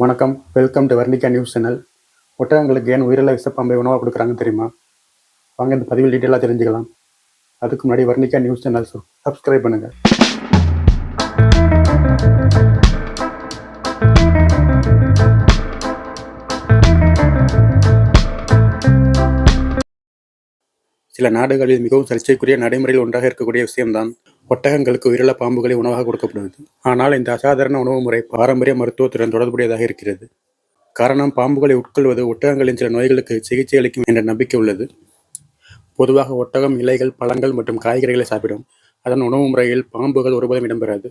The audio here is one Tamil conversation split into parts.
வணக்கம். Welcome to Varnika news channel ஒட்டகங்களுக்கு ஏன் உயிரிழ விஷப்பாம்பை உணவாக கொடுக்குறாங்க தெரியுமா? வாங்க இந்த பதிவில் டீட்டெயிலாக தெரிஞ்சுக்கலாம். அதுக்கு முன்னாடி வர்ணிகா நியூஸ் சேனல் சப்ஸ்கிரைப் பண்ணுங்கள் சில நாடுகளில் மிகவும் சர்ச்சைக்குரிய நடைமுறையில் ஒன்றாக இருக்கக்கூடிய விஷயம்தான். ஒட்டகங்களுக்கு உயிரிழ பாம்புகளை உணவாக கொடுக்கப்படுகிறது ஆனால் இந்த அசாதாரண உணவு முறை பாரம்பரிய மருத்துவத்துடன் தொடர்புடையதாக இருக்கிறது. காரணம் பாம்புகளை உட்கொள்வது ஒட்டகங்களின் சில நோய்களுக்கு சிகிச்சை அளிக்கும் என்ற நம்பிக்கை உள்ளது. பொதுவாக ஒட்டகம் இலைகள் பழங்கள் மற்றும் காய்கறிகளை சாப்பிடும். அதன் உணவு முறையில் பாம்புகள் ஒருபோதும் இடம்பெறாது.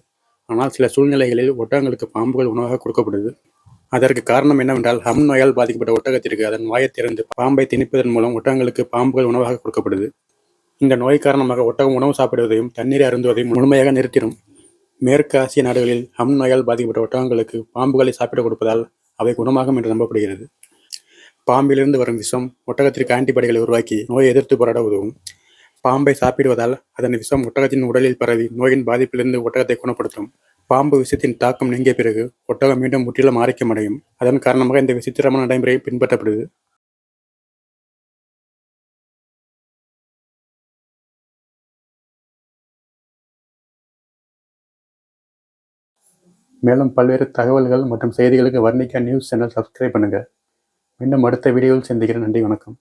ஆனால் சில சூழ்நிலைகளில் ஒட்டகங்களுக்கு பாம்புகள் உணவாக கொடுக்கப்படுது. அதற்கு காரணம் என்னவென்றால் ஹம் நோயால் பாதிக்கப்பட்ட ஒட்டகத்திற்கு அதன் வாயை திறந்து பாம்பை திணிப்பதன் மூலம் ஒட்டகங்களுக்கு பாம்புகள் உணவாக கொடுக்கப்படுது. இந்த நோய் காரணமாக ஒட்டகம் உணவு சாப்பிடுவதையும் தண்ணீரை அருந்துவதையும் முழுமையாக நிறுத்திடும். மேற்கு ஆசிய நாடுகளில் ஹம் நோயால் பாதிக்கப்பட்ட ஒட்டகங்களுக்கு பாம்புகளை சாப்பிட கொடுப்பதால் அவை குணமாகும் என்று நம்பப்படுகிறது. பாம்பிலிருந்து வரும் விஷம் ஒட்டகத்திற்கு ஆன்டிபாடிகளை உருவாக்கி நோயை எதிர்த்து போராட உதவும். பாம்பை சாப்பிடுவதால் அதன் விஷம் ஒட்டகத்தின் உடலில் பரவி நோயின் பாதிப்பிலிருந்து ஒட்டகத்தை குணப்படுத்தும். பாம்பு விஷத்தின் தாக்கம் நீங்கிய பிறகு ஒட்டகம் மீண்டும் முற்றிலும் ஆரோக்கியமடையும் அதன் காரணமாக இந்த விசித்திரமான நடைமுறை பின்பற்றப்படுது. மேலும் பல்வேறு தகவல்கள் மற்றும் செய்திகளுக்கு வர்ணிக்க நியூஸ் சேனல் சப்ஸ்கிரைப் பண்ணுங்கள் மீண்டும் அடுத்த வீடியோவில் சந்திக்கிறேன். நன்றி வணக்கம்.